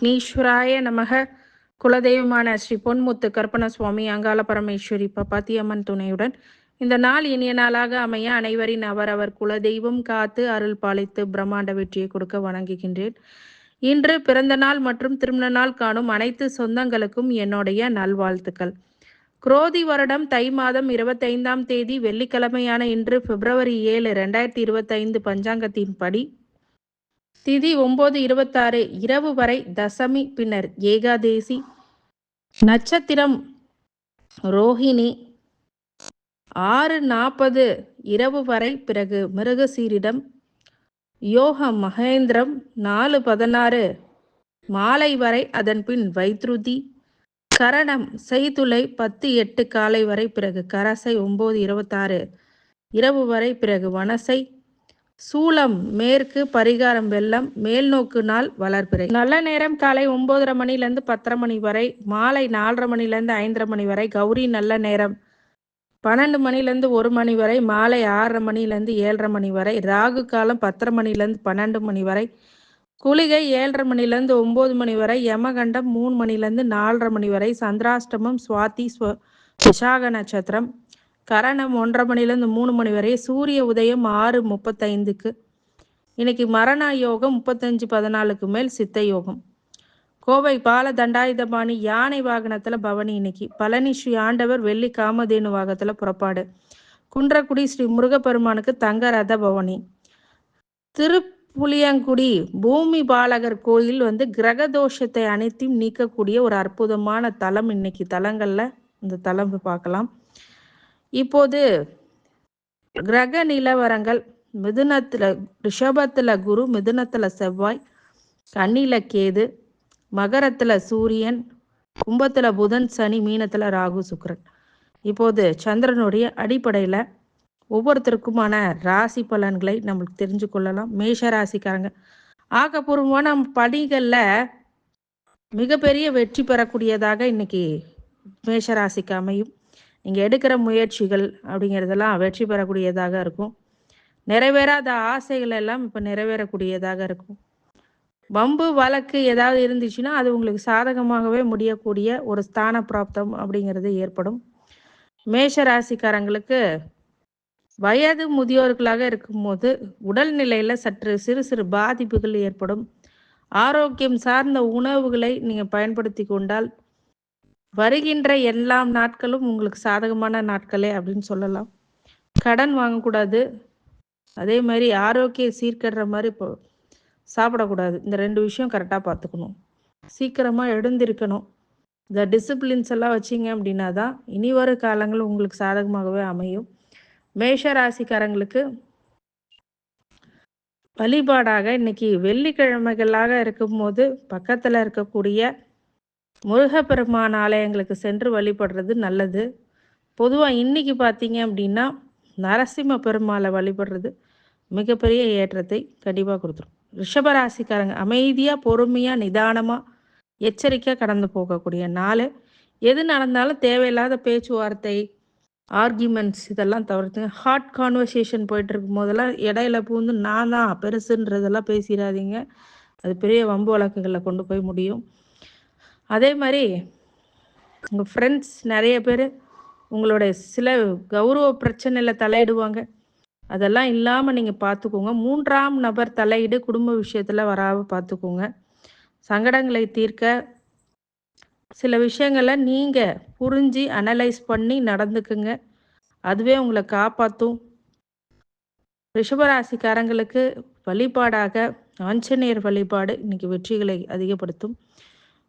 விக்னேஸ்வராய நமக. குலதெய்வமான ஸ்ரீ பொன்முத்து கற்பன சுவாமி அங்காள பரமேஸ்வரி பப்பாத்தியம்மன் துணையுடன் இந்த நாள் இனிய நாளாக அமைய அனைவரின் அவரவர் குலதெய்வம் காத்து அருள் பாலித்து பிரம்மாண்ட வெற்றியை கொடுக்க வணங்குகின்றேன். இன்று பிறந்த நாள் மற்றும் திருமண நாள் காணும் அனைத்து சொந்தங்களுக்கும் என்னுடைய நல்வாழ்த்துக்கள். குரோதி வருடம் தை மாதம் இருபத்தைந்தாம் தேதி வெள்ளிக்கிழமையான இன்று பிப்ரவரி ஏழு ரெண்டாயிரத்தி இருபத்தைந்து பஞ்சாங்கத்தின்படி திதி ஒன்பது இருபத்தாறு இரவு வரை தசமி பின்னர் ஏகாதேசி. நட்சத்திரம் ரோஹிணி. ஆறு நாற்பது இரவு வரை பிறகு மிருகசீரிடம். யோக மகேந்திரம் நாலு பதினாறு மாலை வரை அதன் பின் வைத்ருதி. கரணம் செய்துளை பத்து எட்டு காலை வரை பிறகு கரசை ஒம்பது இருபத்தாறு இரவு வரை பிறகு வனசை. சூலம் மேற்கு பரிகாரம் வெள்ளம் மேல்நோக்கு நாள் வளர்பிறை. நல்ல நேரம் காலை ஒன்பதரை மணிலேருந்து பத்தரை மணி வரை மாலை நாலரை மணிலேருந்து ஐந்தரை மணி வரை கௌரி நல்ல நேரம். பன்னெண்டு மணிலேருந்து ஒரு மணி வரை மாலை ஆறரை மணிலேருந்து ஏழரை மணி வரை ராகு காலம் பத்தரை மணிலேருந்து பன்னெண்டு மணி வரை குளிகை ஏழரை மணிலேருந்து ஒம்பது மணி வரை யமகண்டம் மூணு மணிலேருந்து நாலரை மணி வரை சந்திராஷ்டமம் சுவாதி ஸ்வ விசாக நட்சத்திரம் கரணம் ஒன்றரை மணிலேருந்து மூணு மணி வரை சூரிய உதயம் ஆறு முப்பத்தைந்துக்கு. இன்னைக்கு மரண யோகம் முப்பத்தஞ்சு பதினாலுக்கு மேல் சித்த யோகம். கோவை பால தண்டாயுதபாணி யானை வாகனத்தில் பவனி இன்னைக்கு. பழனி ஸ்ரீ ஆண்டவர் வெள்ளி காமதேனு வாகத்தில் புறப்பாடு. குன்றக்குடி ஸ்ரீ முருகப்பெருமானுக்கு தங்க ரத பவனி. திருப்புளியங்குடி பூமி பாலகர் கோயில் வந்து கிரக தோஷத்தை அனைத்தையும் நீக்கக்கூடிய ஒரு அற்புதமான தலம் இன்னைக்கு தலங்களில். இந்த தலம் பார்க்கலாம். இப்போது கிரக நிலவரங்கள் மிதுனத்தில் ரிஷபத்தில் குரு மிதுனத்தில் செவ்வாய் கண்ணில கேது மகரத்தில் சூரியன் கும்பத்தில் புதன் சனி மீனத்தில் ராகு சுக்கரன். இப்போது சந்திரனுடைய அடிப்படையில் ஒவ்வொருத்தருக்குமான ராசி பலன்களை நம்மளுக்கு தெரிஞ்சு கொள்ளலாம். மேஷ ராசிக்காரங்க. ஆக்கப்பூர்வமான பணிகளில் மிகப்பெரிய வெற்றி பெறக்கூடியதாக இன்னைக்கு மேஷராசிக்கு அமையும். நீங்கள் எடுக்கிற முயற்சிகள் அப்படிங்கிறதெல்லாம் வெற்றி பெறக்கூடியதாக இருக்கும். நிறைவேறாத ஆசைகள் எல்லாம் இப்போ நிறைவேறக்கூடியதாக இருக்கும். வம்பு வழக்கு ஏதாவது இருந்துச்சுன்னா அது உங்களுக்கு சாதகமாகவே முடியக்கூடிய ஒரு ஸ்தான பிராப்தம் அப்படிங்கிறது ஏற்படும். மேஷ ராசிக்காரங்களுக்கு வயது முதியோர்களாக இருக்கும்போது உடல்நிலையில் சற்று சிறு சிறு பாதிப்புகள் ஏற்படும். ஆரோக்கியம் சார்ந்த உணவுகளை நீங்கள் பயன்படுத்தி கொண்டால் வருகின்ற எல்லாம் நாட்களும் உங்களுக்கு சாதகமான நாட்களே அப்படின்னு சொல்லலாம். கடன் வாங்கக்கூடாது. அதே மாதிரி ஆரோக்கிய சீர்கடுற மாதிரி இப்போ சாப்பிடக்கூடாது. இந்த ரெண்டு விஷயம் கரெக்டாக பார்த்துக்கணும். சீக்கிரமாக எழுந்திருக்கணும். இந்த டிசிப்ளின்ஸ் எல்லாம் வச்சிங்க அப்படின்னா தான் இனி வரும் காலங்கள் உங்களுக்கு சாதகமாகவே அமையும். மேஷ ராசிக்காரங்களுக்கு வழிபாடாக இன்னைக்கு வெள்ளிக்கிழமைகளாக இருக்கும்போது பக்கத்தில் இருக்கக்கூடிய முருகப்பெருமான் ஆலயங்களுக்கு சென்று வழிபடுறது நல்லது. பொதுவாக இன்றைக்கி பார்த்தீங்க அப்படின்னா நரசிம்ம பெருமாளை வழிபடுறது மிகப்பெரிய ஏற்றத்தை கண்டிப்பாக கொடுத்துரும். ரிஷபராசிக்காரங்க அமைதியாக பொறுமையாக நிதானமாக எச்சரிக்கையாக கடந்து போகக்கூடிய நாள். எது நடந்தாலும் தேவையில்லாத பேச்சுவார்த்தை ஆர்கியூமெண்ட்ஸ் இதெல்லாம் தவிர்த்துங்க ஹார்ட் கான்வர்சேஷன் போயிட்டு இருக்கும் போதெல்லாம் இடையில பூந்து நான் தான் பெருசுன்றதெல்லாம் பேசிடாதீங்க. அது பெரிய வம்பு வழக்குகளில் கொண்டு போய் முடியும். அதே மாதிரி உங்கள் ஃப்ரெண்ட்ஸ் நிறைய பேர் உங்களுடைய சில கௌரவ பிரச்சனையில் தலையிடுவாங்க. அதெல்லாம் இல்லாமல் நீங்கள் பார்த்துக்கோங்க மூன்றாம் நபர் தலையீடு குடும்ப விஷயத்தில் வராமல் பார்த்துக்கோங்க சங்கடங்களை தீர்க்க சில விஷயங்களை நீங்கள் புரிஞ்சு அனலைஸ் பண்ணி நடந்துக்குங்க. அதுவே உங்களை காப்பாற்றும் ரிஷபராசிக்காரங்களுக்கு வழிபாடாக ஆஞ்சநேயர் வழிபாடு இன்னைக்கு வெற்றிகளை அதிகப்படுத்தும்.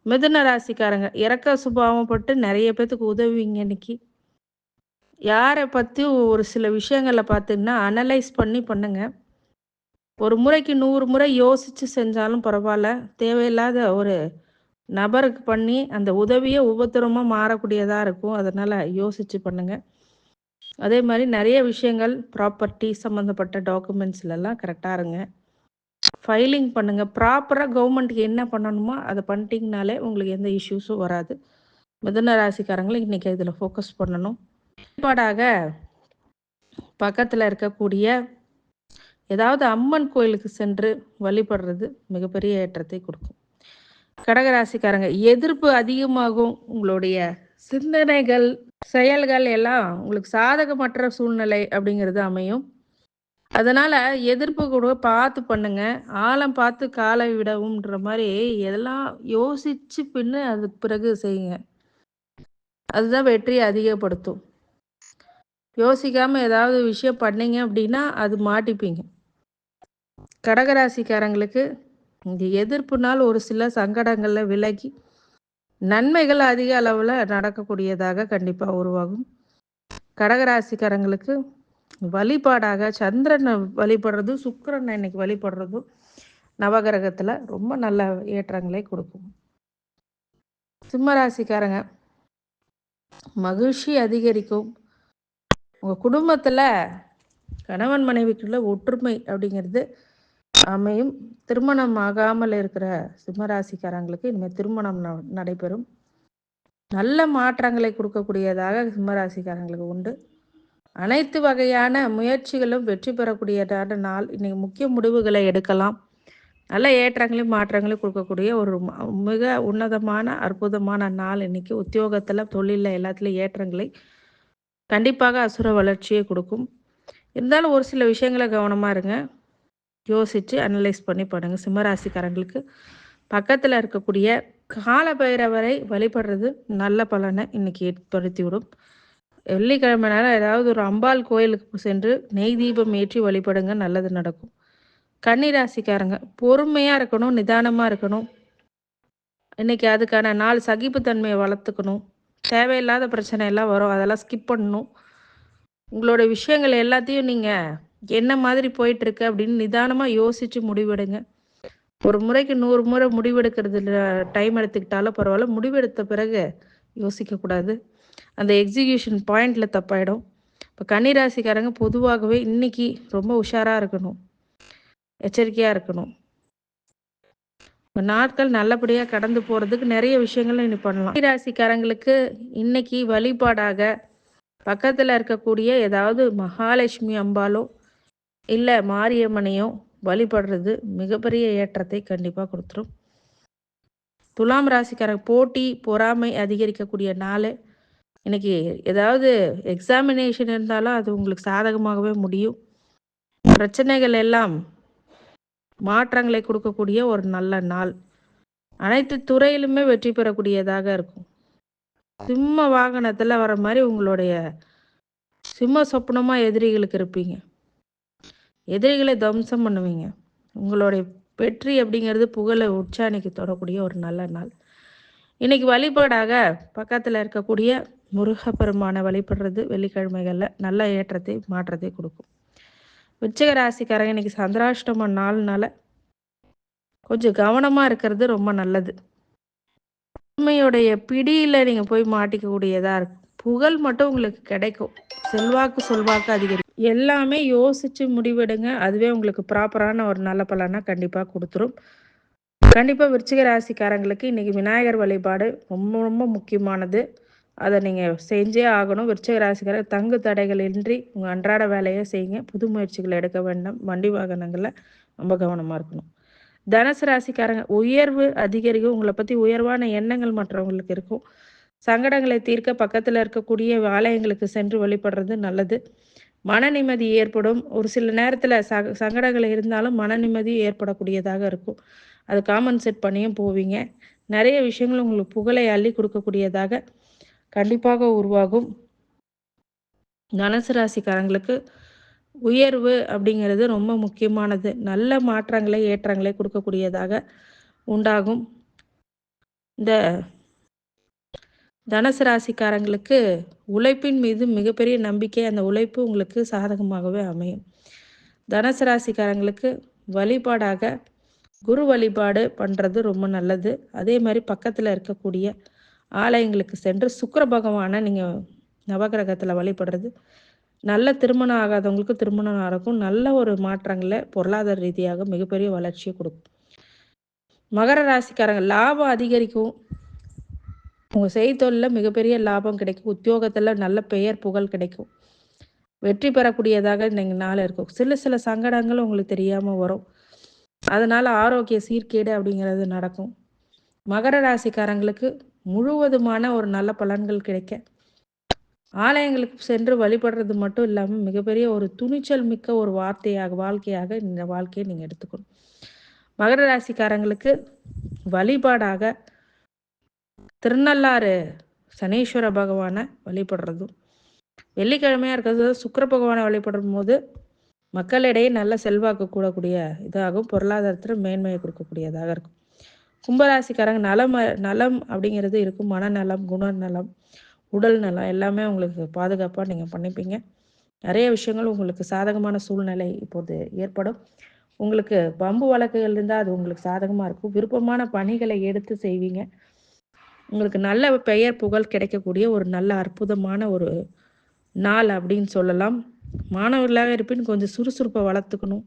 மிதுன ராசிக்காரங்க. இறக்க சுபாவப்பட்டு நிறைய பேத்துக்கு உதவிங்க இன்னைக்கு. யாரை பற்றி ஒரு சில விஷயங்களை பார்த்தீங்கன்னா அனலைஸ் பண்ணி பண்ணுங்க. ஒரு முறைக்கு நூறு முறை யோசித்து செஞ்சாலும் பரவாயில்ல. தேவையில்லாத ஒரு நபருக்கு பண்ணி அந்த உதவியை உபத்திரமாக மாறக்கூடியதாக இருக்கும். அதனால் யோசித்து பண்ணுங்க. அதே மாதிரி நிறைய விஷயங்கள் ப்ராப்பர்ட்டி சம்மந்தப்பட்ட டாக்குமெண்ட்ஸ்லலாம் கரெக்டாக இருங்க. ஃபைலிங் பண்ணுங்கள் ப்ராப்பராக கவர்மெண்ட்டுக்கு என்ன பண்ணணுமோ அதை பண்ணிட்டீங்கனாலே உங்களுக்கு எந்த இஷ்யூஸும் வராது. மிதன ராசிக்காரங்களும் இன்றைக்கி இதில் ஃபோக்கஸ் பண்ணணும். வழிபாடாக பக்கத்தில் இருக்கக்கூடிய ஏதாவது அம்மன் கோயிலுக்கு சென்று வழிபடுறது மிகப்பெரிய ஏற்றத்தை கொடுக்கும். கடகராசிக்காரங்க எதிர்ப்பு அதிகமாகும். உங்களுடைய சிந்தனைகள் செயல்கள் எல்லாம் உங்களுக்கு சாதகமற்ற சூழ்நிலை அப்படிங்கிறது அமையும். அதனால எதிர்ப்பு கூட பார்த்து பண்ணுங்க. ஆழம் பார்த்து காலை விடவும்ன்ற மாதிரி எல்லாம் யோசிச்சு பின்னு அதுக்கு பிறகு செய்யுங்க. அதுதான் வெற்றியை அதிகப்படுத்தும். யோசிக்காம ஏதாவது விஷயம் பண்ணீங்க அப்படின்னா அது மாட்டிப்பீங்க. கடகராசிக்காரங்களுக்கு இந்த எதிர்ப்புனால் ஒரு சில சங்கடங்களில் விலகி நன்மைகள் அதிக அளவில் நடக்கக்கூடியதாக கண்டிப்பாக உருவாகும். கடகராசிக்காரங்களுக்கு வழிபாடாக சந்திரனை வழிபடுறதும் சுக்கரனை இன்னைக்கு வழிபடுறதும் நவகிரகத்தில் ரொம்ப நல்ல ஏற்றங்களை கொடுக்கும். சிம்மராசிக்காரங்க மகிழ்ச்சி அதிகரிக்கும். உங்கள் குடும்பத்தில் கணவன் மனைவிக்குள்ள ஒற்றுமை அப்படிங்கிறது அமையும். திருமணம் ஆகாமல் இருக்கிற சிம்மராசிக்காரங்களுக்கு இனிமேல் திருமணம் நடைபெறும். நல்ல மாற்றங்களை கொடுக்கக்கூடியதாக சிம்மராசிக்காரங்களுக்கு உண்டு. அனைத்து வகையான முயற்சிகளும் வெற்றி பெறக்கூடியதான நாள். இன்னைக்கு முக்கிய முடிவுகளை எடுக்கலாம். நல்ல ஏற்றங்களையும் மாற்றங்களையும் கொடுக்கக்கூடிய ஒரு மிக உன்னதமான அற்புதமான நாள் இன்னைக்கு. உத்தியோகத்தில் தொழிலில் எல்லாத்துலேயும் ஏற்றங்களை கண்டிப்பாக அசுர வளர்ச்சியை கொடுக்கும். இருந்தாலும் ஒரு சில விஷயங்களை கவனமாக இருங்க. யோசித்து அனலைஸ் பண்ணி பண்ணுங்க. சிம்மராசிக்காரங்களுக்கு பக்கத்தில் இருக்கக்கூடிய கால பைரவரை வழிபடுறது நல்ல பலனை இன்னைக்கு ஏற்படுத்தி விடும் வெள்ளிக்கிழமை நேரம் ஏதாவது ஒரு அம்பாள் கோயிலுக்கு சென்று நெய் தீபம் ஏற்றி வழிபடுங்க நல்லது நடக்கும். கன்னிராசிக்காரங்க பொறுமையாக இருக்கணும் நிதானமாக இருக்கணும். இன்றைக்கி அதுக்கான நாள் சகிப்புத்தன்மையை வளர்த்துக்கணும். தேவையில்லாத பிரச்சனை எல்லாம் வரும் அதெல்லாம் ஸ்கிப் பண்ணணும். உங்களோட விஷயங்கள் எல்லாத்தையும் நீங்கள் என்ன மாதிரி போயிட்டுருக்கு அப்படின்னு நிதானமாக யோசித்து முடிவெடுங்க. ஒரு முறைக்கு நூறு முறை முடிவெடுக்கிறதுல டைம் எடுத்துக்கிட்டாலும் பரவாயில்ல முடிவெடுத்த பிறகு யோசிக்கக்கூடாது. அந்த எக்ஸிக்யூஷன் பாயிண்டில் தப்பாயிடும். இப்போ கன்னிராசிக்காரங்க பொதுவாகவே இன்னைக்கு ரொம்ப உஷாராக இருக்கணும். எச்சரிக்கையாக இருக்கணும். இப்போ நாட்கள் நல்லபடியாக கடந்து போகிறதுக்கு நிறைய விஷயங்கள் இனி பண்ணலாம். கன்னிராசிக்காரங்களுக்கு இன்னைக்கு வழிபாடாக பக்கத்தில் இருக்கக்கூடிய ஏதாவது மகாலட்சுமி அம்பாலோ இல்லை மாரியம்மனையோ வழிபடுறது மிகப்பெரிய ஏற்றத்தை கண்டிப்பாக கொடுத்துரும். துலாம் ராசிக்காரங்க போட்டி பொறாமை அதிகரிக்கக்கூடிய நாள். இன்னைக்கு ஏதாவது எக்ஸாமினேஷன் இருந்தாலும் அது உங்களுக்கு சாதகமாகவே முடியும். பிரச்சனைகள் எல்லாம் மாற்றங்களை கொடுக்கக்கூடிய ஒரு நல்ல நாள். அனைத்து துறையிலுமே வெற்றி பெறக்கூடியதாக இருக்கும். சிம்ம வாகனத்தில் வர மாதிரி உங்களுடைய சிம்ம சொப்னமாக எதிரிகளுக்கு இருப்பீங்க. எதிரிகளை தம்சம் பண்ணுவீங்க. உங்களுடைய வெற்றி அப்படிங்கிறது புகழை உற்சாணிக்கு தொடக்கூடிய ஒரு நல்ல நாள். இன்னைக்கு வழிபாடாக பக்கத்தில் இருக்கக்கூடிய முருகப்பெருமானை வழிபடுறது வெள்ளிக்கிழமைகளில் நல்ல ஏற்றத்தை மாற்றத்தை கொடுக்கும். விச்சக ராசிக்காரங்க இன்னைக்கு சந்திராஷ்டம நாள்னால கொஞ்சம் கவனமாக இருக்கிறது ரொம்ப நல்லது. உண்மையுடைய பிடியில் நீங்கள் போய் மாட்டிக்கக்கூடியதாக இருக்கும் புகழ் மட்டும் உங்களுக்கு கிடைக்கும். செல்வாக்கு செல்வாக்கு அதிகரிக்கும். எல்லாமே யோசித்து முடிவெடுங்க. அதுவே உங்களுக்கு ப்ராப்பரான ஒரு நல்ல பலனாக கண்டிப்பாக கொடுத்துரும். கண்டிப்பாக விருச்சிக ராசிக்காரங்களுக்கு இன்றைக்கி விநாயகர் வழிபாடு ரொம்ப ரொம்ப முக்கியமானது. அதை நீங்கள் செஞ்சே ஆகணும். விருச்சிக ராசிக்காரர் தங்கு தடைகள் இன்றி உங்கள் அன்றாட வேலையை செய்யுங்க. புது முயற்சிகளை எடுக்க வேண்டாம். வண்டி வாகனங்களில் ரொம்ப கவனமாக இருக்கணும். தனுசு ராசிக்காரங்க உயர்வு அதிகரிக்கும். உங்களை பற்றி உயர்வான எண்ணங்கள் மற்றவங்களுக்கு இருக்கும். சங்கடங்களை தீர்க்க பக்கத்தில் இருக்கக்கூடிய ஆலயங்களுக்கு சென்று வழிபடுறது நல்லது. மன நிம்மதி ஏற்படும். ஒரு சில நேரத்தில் ச சங்கடங்கள் இருந்தாலும் மன நிம்மதி ஏற்படக்கூடியதாக இருக்கும். அது காமன் செட் பண்ணியும் போவீங்க. நிறைய விஷயங்கள் உங்களுக்கு புகழை அள்ளி கொடுக்கக்கூடியதாக கண்டிப்பாக உருவாகும். தனுசு ராசிக்காரங்களுக்கு உயர்வு அப்படிங்கிறது ரொம்ப முக்கியமானது. நல்ல மாற்றங்களை ஏற்றங்களை கொடுக்கக்கூடியதாக உண்டாகும். இந்த தனுசு ராசிக்காரங்களுக்கு உழைப்பின் மீது மிகப்பெரிய நம்பிக்கை அந்த உழைப்பு உங்களுக்கு சாதகமாகவே அமையும். தனுசு ராசிக்காரங்களுக்கு வழிபாடாக குரு வழிபாடு பண்ணுறது ரொம்ப நல்லது. அதே மாதிரி பக்கத்தில் இருக்கக்கூடிய ஆலயங்களுக்கு சென்று சுக்கர பகவானை நீங்கள் நவகிரகத்தில் வழிபடுறது. நல்ல திருமணம் ஆகாதவங்களுக்கு திருமணம் நடக்கும். நல்ல ஒரு மாற்றங்களை பொருளாதார ரீதியாக மிகப்பெரிய வளர்ச்சியை கொடுக்கும். மகர ராசிக்காரங்க லாபம் அதிகரிக்கும். உங்கள் செய்தொழில் மிகப்பெரிய லாபம் கிடைக்கும். உத்தியோகத்தில் நல்ல பெயர் புகழ் கிடைக்கும். வெற்றி பெறக்கூடியதாக நீங்கள் நாள் இருக்கும். சில சில சங்கடங்கள் உங்களுக்கு தெரியாமல் வரும். அதனால் ஆரோக்கிய சீர்கேடு அப்படிங்கிறது நடக்கும். மகர ராசிக்காரங்களுக்கு முழுவதுமான ஒரு நல்ல பலன்கள் கிடைக்க. ஆலயங்களுக்கு சென்று வழிபடுறது மட்டும் இல்லாமல் மிகப்பெரிய ஒரு துணிச்சல் மிக்க ஒரு வார்த்தையாக வாழ்க்கையாக இந்த வாழ்க்கையை நீங்கள் எடுத்துக்கணும். மகர ராசிக்காரங்களுக்கு வழிபாடாக திருநள்ளாறு சனீஸ்வர பகவானை வழிபடுறதும் வெள்ளிக்கிழமையாக இருக்கிறது சுக்கர பகவானை வழிபடும் போது மக்களிடையே நல்ல செல்வாக்கு கூடக்கூடிய இதாகும் பொருளாதாரத்தில் மேன்மையை கொடுக்கக்கூடியதாக இருக்கும். கும்பராசிக்காரங்க நலம் நலம் அப்படிங்கிறது இருக்கும். மனநலம் குணநலம் உடல் நலம் எல்லாமே உங்களுக்கு பாதுகாப்பாக நீங்கள் பண்ணிப்பீங்க. நிறைய விஷயங்கள் உங்களுக்கு சாதகமான சூழ்நிலை இப்போது ஏற்படும். உங்களுக்கு பம்பு வழக்குகள் இருந்தால் அது உங்களுக்கு சாதகமாக இருக்கும். விருப்பமான பணிகளை எடுத்து செய்வீங்க. உங்களுக்கு நல்ல பெயர் புகழ் கிடைக்கக்கூடிய ஒரு நல்ல அற்புதமான ஒரு நாள் அப்படின்னு சொல்லலாம். மாணவர்களாக இருப்பின் கொஞ்சம் சுறுசுறுப்பை வளர்த்துக்கணும்.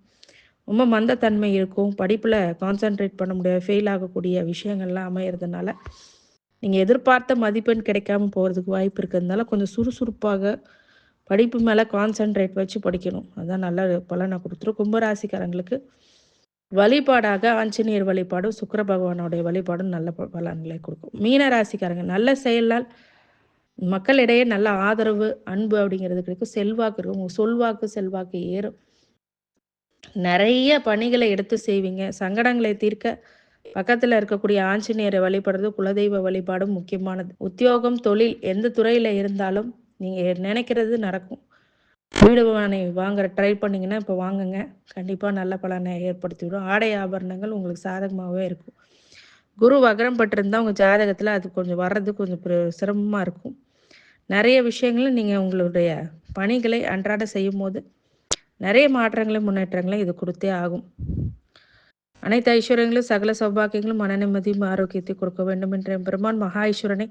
ரொம்ப மந்தத்தன்மை இருக்கும். படிப்பில் கான்சன்ட்ரேட் பண்ண முடியாது. ஃபெயில் ஆகக்கூடிய விஷயங்கள்லாம் அமையிறதுனால நீங்கள் எதிர்பார்த்த மதிப்பெண் கிடைக்காம போகிறதுக்கு வாய்ப்பு இருக்கிறதுனால கொஞ்சம் சுறுசுறுப்பாக படிப்பு மேலே கான்சன்ட்ரேட் வச்சு படிக்கணும். அதுதான் நல்ல பலனை கொடுத்துரும். கும்பராசிக்காரங்களுக்கு வழிபாடாக ஆஞ்சநேயர் வழிபாடும் சுக்கர பகவானுடைய வழிபாடும் நல்ல பலன்களை கொடுக்கும். மீன ராசிக்காரங்க நல்ல செயலால் மக்களிடையே நல்ல ஆதரவு அன்பு அப்படிங்கிறது கிடைக்கும் செல்வாக்கு இருக்கும். சொல்வாக்கு செல்வாக்கு ஏறும். நிறைய பணிகளை எடுத்து செய்வீங்க. சங்கடங்களை தீர்க்க பக்கத்தில் இருக்கக்கூடிய ஆஞ்சநேயரை வழிபடுறது குலதெய்வ வழிபாடும் முக்கியமானது. உத்தியோகம் தொழில் எந்த துறையில் இருந்தாலும் நீங்கள் நினைக்கிறது நடக்கும். வீடு மனை வாங்குற ட்ரை பண்ணிங்கன்னா இப்போ வாங்குங்க. கண்டிப்பாக நல்ல பலனை ஏற்படுத்தி விடும் ஆடை ஆபரணங்கள் உங்களுக்கு சாதகமாகவே இருக்கும். குரு வகரம் பட்டிருந்தால் உங்கள் ஜாதகத்தில் அது கொஞ்சம் வர்றது கொஞ்சம் சிரமமாக இருக்கும். நிறைய விஷயங்களும் நீங்கள் உங்களுடைய பணிகளை அன்றாட செய்யும் போது நிறைய மாற்றங்களும் முன்னேற்றங்களும் இது கொடுத்தே ஆகும். அனைத்து ஐஸ்வர்யங்களும் சகல சௌபாக்கியங்களும் மன நிம்மதியும் ஆரோக்கியத்தை கொடுக்க வேண்டும் என்ற பெருமான் மகா ஈஸ்வரனை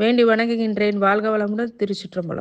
வேண்டி வணங்குகின்றேன். வாழ்க வளமுடன் திருச்சிற்றம்பலம்.